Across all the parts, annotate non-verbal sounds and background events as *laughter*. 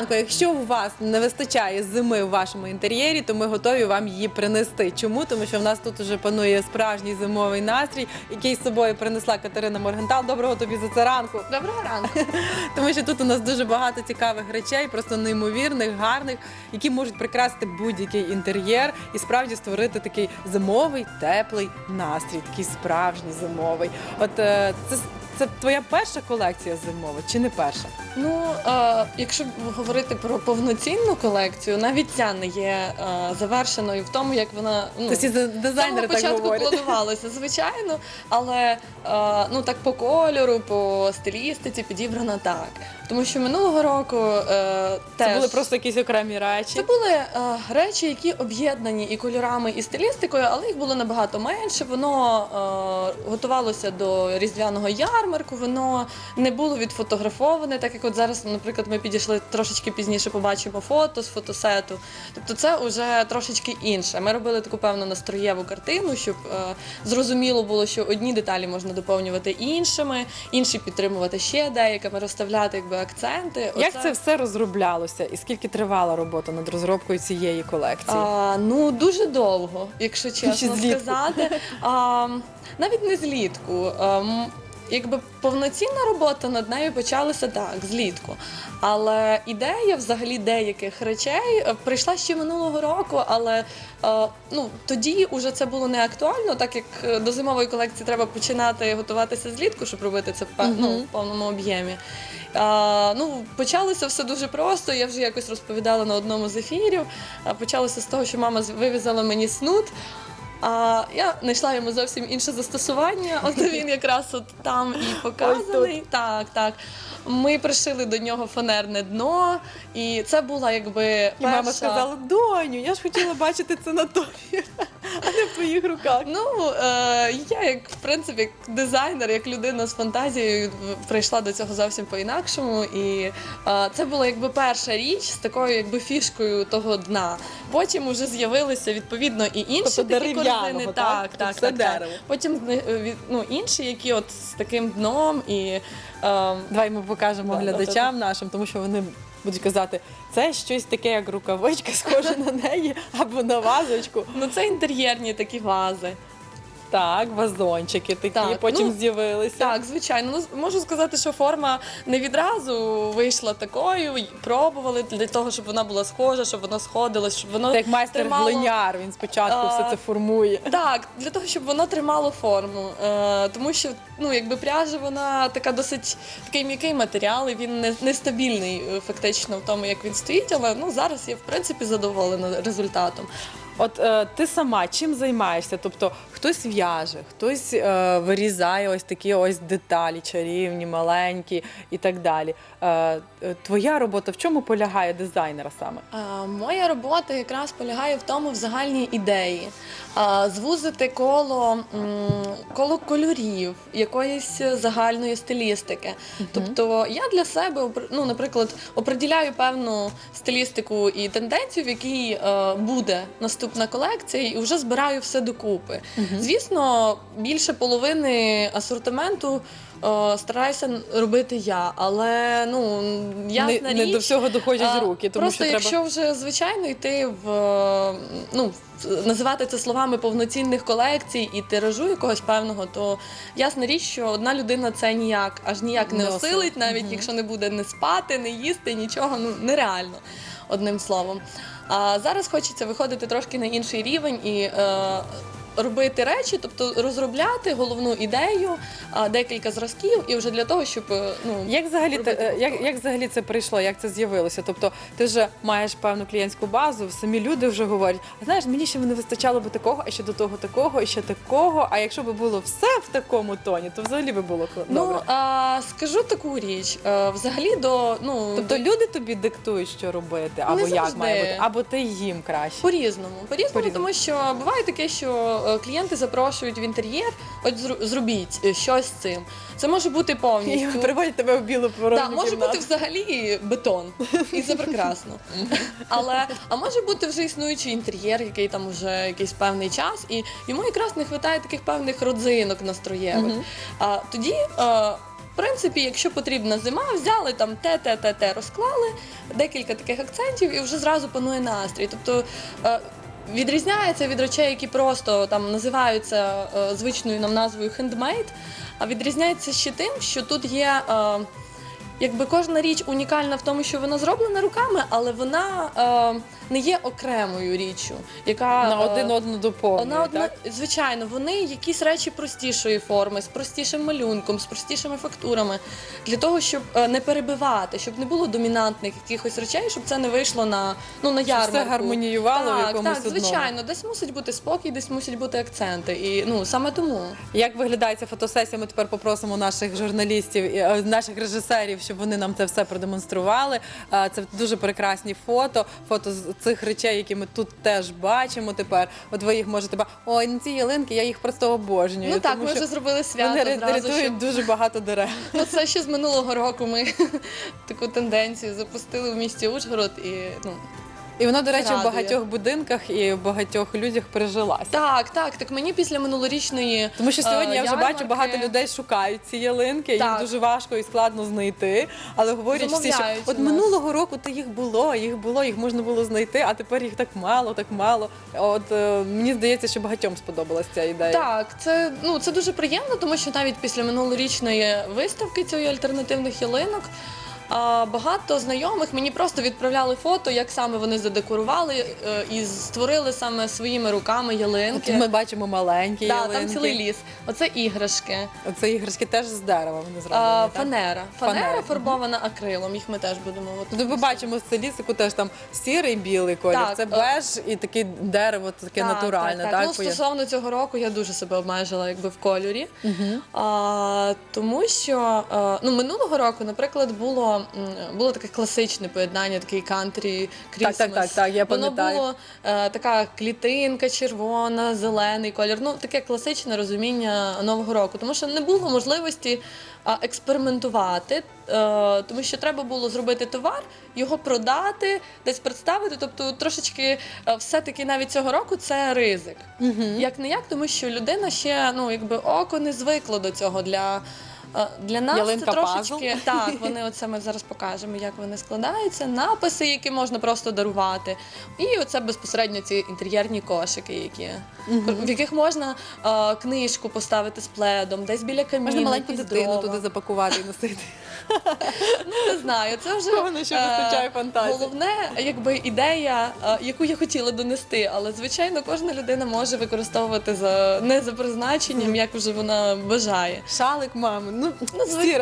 Доброго. Якщо у вас не вистачає зими в вашому інтер'єрі, то ми готові вам її принести. Чому? Тому що в нас тут уже панує справжній зимовий настрій, який з собою принесла Катерина Моргентал. Доброго тобі за це ранку. Доброго ранку. *laughs* Тому що тут у нас дуже багато цікавих речей, просто неймовірних, гарних, які можуть прикрасити будь-який інтер'єр і справді створити такий зимовий, теплий настрій, такий справжній зимовий. От е, це, це твоя перша колекція зимова чи не перша? Ну, е, якщо говорити про повноцінну колекцію, навіть ця не є е, завершеною в тому, як вона ну, Тобто дизайнери так початку говорять. планувалося, звичайно, але е, ну так по кольору, по стилістиці підібрана так. Тому що минулого року е, Це теж були просто якісь окремі речі. Це були е, речі, які об'єднані і кольорами, і стилістикою, але їх було набагато менше. Воно е, готувалося до різдвяного ярмарку, воно не було відфотографоване, так як от зараз, наприклад, ми підійшли трошечки пізніше, побачимо фото з фотосету. Тобто це вже трошечки інше. Ми робили таку певну настроєву картину, щоб е, зрозуміло було, що одні деталі можна доповнювати іншими, інші підтримувати ще деякими, розставляти якби акценти. Як Оце- це все розроблялося і скільки тривала робота над розробкою цієї колекції? А, ну дуже довго, якщо чесно сказати. А, навіть не злітку. А, м, якби повноцінна робота над нею почалася так, злітку. Але ідея взагалі деяких речей е, прийшла ще минулого року, але е, ну, тоді вже це було не актуально, так як е, до зимової колекції треба починати готуватися злітку, щоб робити це ну, в повному об'ємі. А, ну, почалося все дуже просто. Я вже якось розповідала на одному з ефірів. Почалося з того, що мама вивізала мені снуд. А я знайшла йому зовсім інше застосування. От *laughs* він якраз от там і показаний. Так, так. Ми пришили до нього фанерне дно, і це була якби І мама сказала: доню, я ж хотіла бачити це на *laughs* твоїх руках. Ну, е, я як в принципі як дизайнер, як людина з фантазією прийшла до цього зовсім по-інакшому. І е, це була якби перша річ з такою якби фішкою того дна. Потім уже з'явилися відповідно і інші Тобто такі корзини. так? Так, так, так, так. Потім е, ну, інші, які от з таким дном і. е, Давай ми покажемо Да, глядачам нашим, тому що вони будуть казати, це щось таке, як рукавичка, схоже на неї, або на вазочку. Ну, це інтер'єрні такі вази. Так, вазончики такі, Так, потім ну, з'явилися. Так, звичайно. Ну можу сказати, що форма не відразу вийшла такою. й Пробували для того, щоб вона була схожа, щоб воно сходилось, щоб воно Це як майстер тримало- глиняр, він спочатку А, все це формує. Так, для того, щоб воно тримало форму. Е, тому що ну, якби пряжа, вона така досить такий м'який матеріал, і він не, нестабільний е, фактично в тому, як він стоїть. Але ну зараз я в принципі задоволена результатом. От е, ти сама чим займаєшся? Тобто хтось в'яже, хтось е, вирізає ось такі ось деталі, чарівні, маленькі і так далі. Е, е, твоя робота в чому полягає дизайнера саме? А, Моя робота якраз полягає в тому в загальній ідеї. А, Звузити коло, м, коло кольорів, якоїсь загальної стилістики. Тобто я для себе, ну, наприклад, оприділяю певну стилістику і тенденцію, в якій е, буде наступна колекція, і вже збираю все докупи. Звісно, більше половини асортименту. Е, Стараюся робити я, але ну ясна не, не до всього доходять а, руки, тому Просто що треба. якщо вже звичайно йти в ну називати це словами повноцінних колекцій і тиражу якогось певного, то ясна річ, що одна людина це ніяк аж ніяк не Не осилить, навіть Мгм. якщо не буде не спати, не їсти, нічого, ну нереально, одним словом. А зараз хочеться виходити трошки на інший рівень і. Е, Робити речі, тобто розробляти головну ідею, а, декілька зразків, і вже для того, щоб е, ну Як взагалі, те- е, як, як взагалі це прийшло? Як це з'явилося? Тобто ти вже маєш певну клієнтську базу, самі люди вже говорять, а знаєш, мені ще не вистачало би такого, а ще до того такого, і ще такого. А якщо би було все в такому тоні, то взагалі би було кл- добре. Ну а, скажу таку річ. е, Взагалі до ну Тобто люди тобі диктують, що робити, або Не як має бути, або ти їм краще. по-різному. По-різному, По-різному. тому що буває таке, що клієнти запрошують в інтер'єр, от зробіть е, щось з цим. Це може бути І повністю. приводять тебе в білу порожню Так, може бути взагалі бетон, і це прекрасно. Але а може бути вже існуючий інтер'єр, який там вже якийсь певний час, і йому якраз не вистачає таких певних родзинок настроєвих. А тоді. е, принципі, якщо потрібна зима, взяли там те, те, те, те, розклали, декілька таких акцентів, і вже зразу панує настрій. Тобто е, відрізняється від речей, які просто там називаються е, звичною нам назвою хендмейд, а відрізняється ще тим, що тут є. Якби кожна річ унікальна в тому, що вона зроблена руками, але вона е, не є окремою річчю, яка На е, один одну доповнює. вона одна, так? звичайно, вони якісь речі простішої форми, з простішим малюнком, з простішими фактурами, для того, щоб е, не перебивати, щоб не було домінантних якихось речей, щоб це не вийшло на ну на Щоб все ярмарку. гармоніювало в так, якомусь так, одному. звичайно, десь мусить бути спокій, десь мусять бути акценти. І ну саме тому. Як виглядає ця фотосесія? Ми тепер попросимо наших журналістів, і, е, наших режисерів, щоб вони нам це все продемонстрували. Це дуже прекрасні фото, фото з цих речей, які ми тут теж бачимо тепер. От ви їх можете бачити. Ой, на ці ялинки я їх просто обожнюю. ну так, тому ми вже зробили свято вони зразу. рятують щоб- дуже багато дерев. *laughs* Ну, це ще з минулого року ми *laughs* таку тенденцію запустили в місті Ужгород і ну. І вона, до речі, в багатьох будинках і в багатьох людях прижилася. Так, так, так мені після минулорічної Тому що сьогодні е, я вже бачу, багато людей шукають ці ялинки, Так. дуже важко і складно знайти. Але говорять всі, що от минулого року то їх було, їх було, їх можна було знайти, а тепер їх так мало, так мало. От е, мені здається, що багатьом сподобалася ця ідея. Так, це ну це дуже приємно, тому що навіть після минулорічної виставки цієї альтернативних ялинок. А багато знайомих мені просто відправляли фото, як саме вони задекорували е, і створили саме своїми руками ялинки. От ми бачимо маленькі Да, ялинки. там цілий ліс. Оце іграшки. Оце іграшки теж з дерева вони зроблені. Фанера. Фанера Фанера. фарбована акрилом. Їх ми теж будемо. Тут ми бачимо з лісику теж там сірий білий колір. Так, це е, беж і таке дерево, таке натуральне. Так, Так, Ну, стосовно цього року я дуже себе обмежила якби в кольорі. А, тому що е, ну, минулого року, наприклад, було, було таке класичне поєднання, такий кантрі Так, так, так, так, я Воно було е, така клітинка, червона, зелений колір. Ну, таке класичне розуміння Нового року, тому що не було можливості експериментувати, е, тому що треба було зробити товар, його продати, десь представити. Тобто, трошечки е, все-таки навіть цього року це ризик. Як не як, тому що людина ще ну якби око не звикло до цього для. Е, Для нас Ялинка це пазл. трошечки *laughs* так. Вони оце ми зараз покажемо, як вони складаються, написи, які можна просто дарувати, і оце безпосередньо ці інтер'єрні кошики, які в яких можна е, книжку поставити з пледом, десь біля каміна. Можна маленьку дитину дрова. туди запакувати і носити. *laughs* Ну Не знаю, це вже Кого на що е, вистачає фантазії. Головне, якби ідея, е, яку я хотіла донести, але звичайно кожна людина може використовувати за не за призначенням, як вже вона бажає. Шалик, мами, ну, Ну, всі.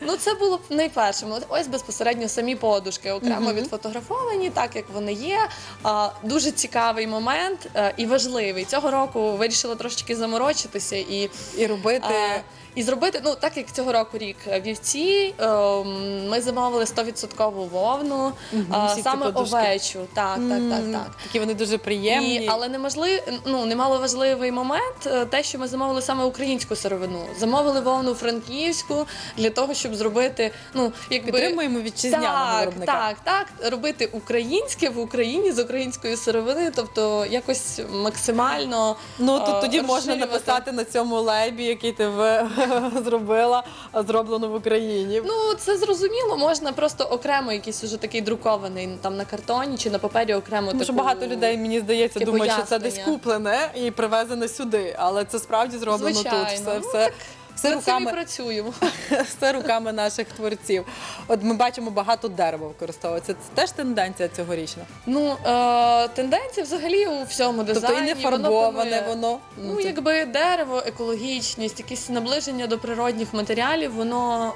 Ну це було б найпершим. Ось безпосередньо самі подушки окремо відфотографовані, так як вони є. А, дуже цікавий момент а, і важливий. Цього року вирішила трошечки заморочитися і. І робити. А, і зробити, ну так як цього року рік вівці, ем, ми замовили 100% вовну, Мгм, а, всі ці саме подушки. овечу. Так, так, так, так. Такі вони дуже приємні. І, але неможлив, ну, немало важливий момент, е, те, що ми замовили саме українську сировину. Замовили вовну франківську для того, щоб зробити, ну, якби. Підтримуємо вітчизняного Так, виробника. так, так, робити українське в Україні з української сировини, тобто якось максимально Ну е, тут тоді можна розширювати. написати на цьому лейбі, який ти ви- *laughs* зробила, а зроблено в Україні. Ну, це зрозуміло, можна просто окремо якийсь уже такий друкований ну, там на картоні чи на папері окремо Тому що таку- багато людей, мені здається, думають, що це десь куплене і привезене сюди. Але це справді зроблено Звичайно. тут. Все, Ну, все, все руками, працюємо. *laughs* все руками наших творців. От ми бачимо, багато дерева використовується. Це теж тенденція цьогорічна. Ну, е, тенденція взагалі у всьому дизайні. Тобто і не фарбоване панує. воно. Ну, це- якби дерево, екологічність, якісь наближення до природних матеріалів, воно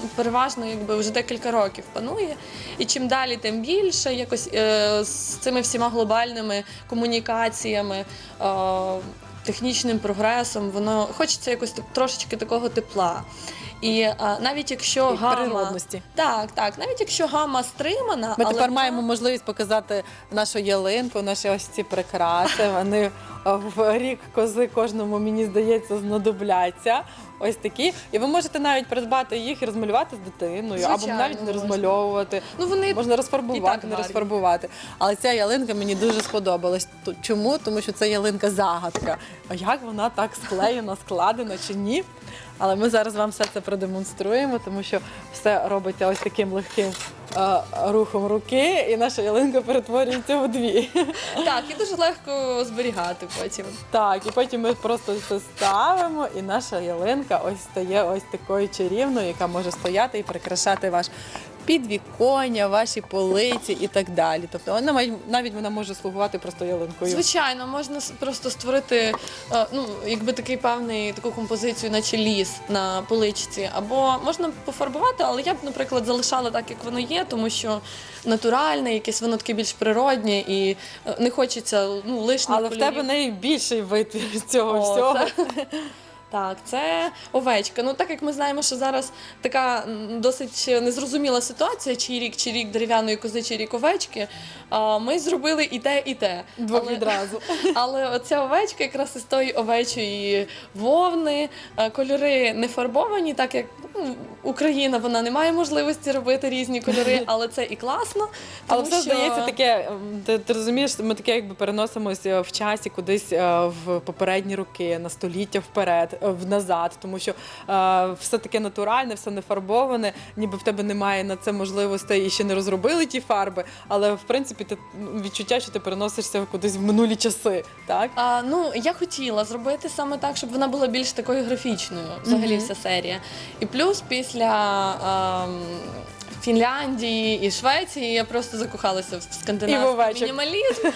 е, переважно якби вже декілька років панує. І чим далі, тим більше. Якось е, з цими всіма глобальними комунікаціями. Е, Технічним прогресом, воно хочеться якось трошечки такого тепла. І а, навіть якщо І гама природності. так, так, навіть якщо гама стримана, Ми але тепер вона- маємо можливість показати нашу ялинку, наші ось ці прикраси. Вони е, *laughs* в рік кози кожному, мені здається, знадобляться. Ось такі. І ви можете навіть придбати їх і розмалювати з дитиною, або Звичайно, навіть не можна. розмальовувати. ну вони Можна і розфарбувати, так не гарні. розфарбувати. Але ця ялинка мені дуже сподобалась. Ту- Чому? Тому що це ялинка загадка. А як вона так склеєна, складена чи ні? Але ми зараз вам все це продемонструємо, тому що все робиться ось таким легким рухом руки, і наша ялинка перетворюється в дві. Так, і дуже легко зберігати потім. Так, і потім ми просто це ставимо, і наша ялинка ось стає ось такою чарівною, яка може стояти і прикрашати ваш підвіконня, ваші полиці і так далі. Тобто вона має- навіть вона може слугувати просто ялинкою. Звичайно, можна с- просто створити е, ну, якби такий певний таку композицію, наче ліс на поличці. Або можна пофарбувати, але я б, наприклад, залишала так, як воно є, тому що натуральне, якесь воно таке більш природнє і е, не хочеться ну, лишніх Але в кольорів. тебе найбільший вид цього О, всього. це- *laughs* Так, це овечка. Ну так як ми знаємо, що зараз така досить незрозуміла ситуація, чи рік, чи рік дерев'яної кози, чи рік овечки. Ми зробили і те, і те. Двох Але- відразу. *laughs* Але оця овечка якраз із тої овечої вовни, е, кольори не фарбовані, так як ну, Україна вона не має можливості робити різні кольори, *laughs* але це і класно. Але все що- здається таке, ти, ти розумієш, ми таке якби переносимося в часі кудись е, в попередні роки, на століття вперед, е, в назад, тому що е, все таке натуральне, все не фарбоване, ніби в тебе немає на це можливостей і ще не розробили ті фарби, але в принципі ти ну, відчуття, що ти переносишся кудись в минулі часи, так? А, ну, я хотіла зробити саме так, щоб вона була більш такою графічною, взагалі Мгм. вся серія. І плюс після ем, Фінляндії і Швеції я просто закохалася в І в скандинавський мінімалізм.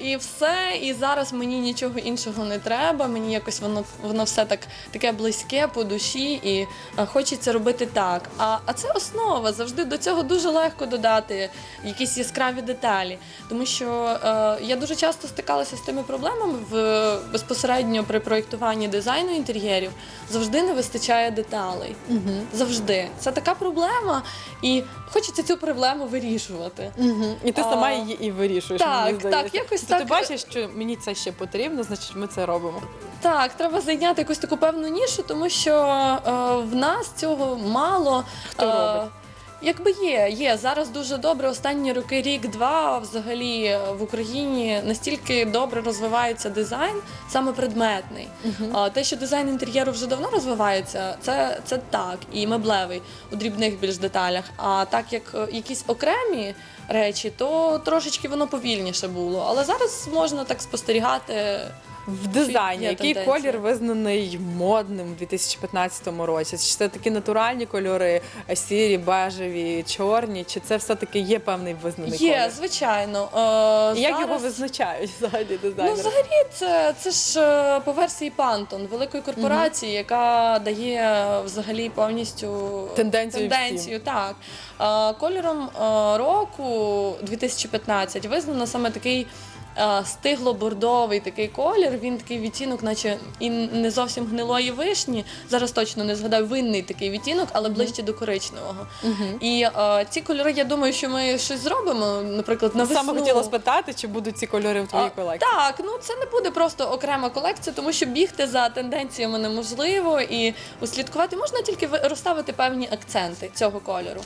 І все. І зараз мені нічого іншого не треба. Мені якось воно воно все так таке близьке по душі, і е, хочеться робити так. А, а це основа. Завжди до цього дуже легко додати якісь яскраві деталі. Тому що е, я дуже часто стикалася з тими проблемами в безпосередньо при проєктуванні дизайну інтер'єрів. Завжди не вистачає деталей. Угу. Завжди. Це така проблема, і хочеться цю проблему вирішувати. Угу. І ти А, сама її і вирішуєш. так, мені здається. так, якось То Ти бачиш, що мені це ще потрібно, значить ми це робимо. Так, треба зайняти якусь таку певну нішу, тому що е, в нас цього мало. Хто Е, робить? Якби є, є зараз дуже добре. Останні роки, рік-два, взагалі в Україні настільки добре розвивається дизайн, саме предметний. А те, що дизайн інтер'єру вже давно розвивається, це, це так, і меблевий у дрібних більш деталях. А так як е, якісь окремі речі, то трошечки воно повільніше було. Але зараз можна так спостерігати. В дизайні, Є який тенденція. колір визнаний модним у 2015 році? Чи це такі натуральні кольори, е, сірі, бежеві, чорні? Чи це все-таки є певний визнаний Є, колір? звичайно. Е, І як його зараз- визначають взагалі Ну, взагалі, це, це ж е, по версії Pantone, великої корпорації, яка дає е, взагалі повністю Тенденцію тенденцію так. Е, Кольором е, року 2015 визнано саме такий. Е, Стигло-бордовий такий колір, він такий відтінок, наче і не зовсім гнилої вишні. Зараз точно не згадаю винний такий відтінок, але ближче до коричневого. І е, ці кольори, я думаю, що ми щось зробимо, наприклад, на весну. Саме хотіла спитати, чи будуть ці кольори в твоїй А, колекції? Так, ну це не буде просто окрема колекція, тому що бігти за тенденціями неможливо і услідкувати можна тільки ви- розставити певні акценти цього кольору.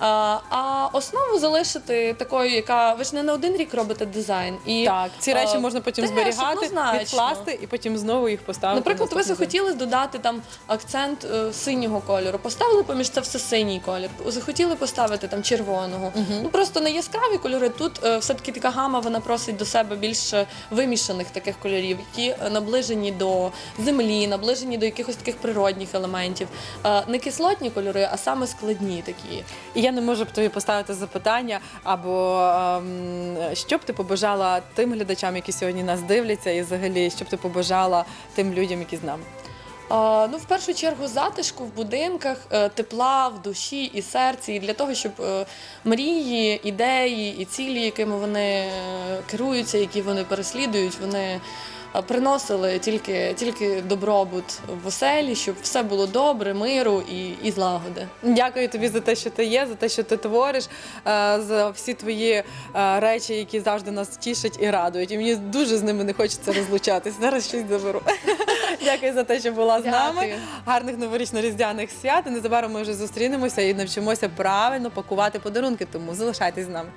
А, а основу залишити такою, яка ви ж не на один рік робите дизайн. І, Так, ці речі е, можна потім зберігати, однозначно. відкласти і потім знову їх поставити. Наприклад, ви наступний захотіли додати там акцент е, синього кольору, поставили поміж це все синій колір, захотіли поставити там червоного. Ну просто не яскраві кольори. Тут е, все-таки така гама вона просить до себе більш вимішаних таких кольорів, які е, наближені до землі, наближені до якихось таких природних елементів. Е, не кислотні кольори, а саме складні такі. І я не можу б тобі поставити запитання, або ем, що б ти побажала тим глядачам, які сьогодні нас дивляться, і взагалі, що б ти побажала тим людям, які з нами? Ну, в першу чергу, затишку в будинках, е, тепла в душі і серці, і для того, щоб е, мрії, ідеї і цілі, якими вони е, керуються, які вони переслідують, вони приносили тільки, тільки добробут в оселі, щоб все було добре, миру і, і злагоди. Дякую тобі за те, що ти є, за те, що ти твориш, е, за всі твої е, речі, які завжди нас тішать і радують. І мені дуже з ними не хочеться розлучатись. Зараз щось заберу. *laughs* Дякую за те, що була з нами. Дякую. Гарних новорічно-різдвяних свят. І Незабаром ми вже зустрінемося і навчимося правильно пакувати подарунки. Тому залишайтесь з нами.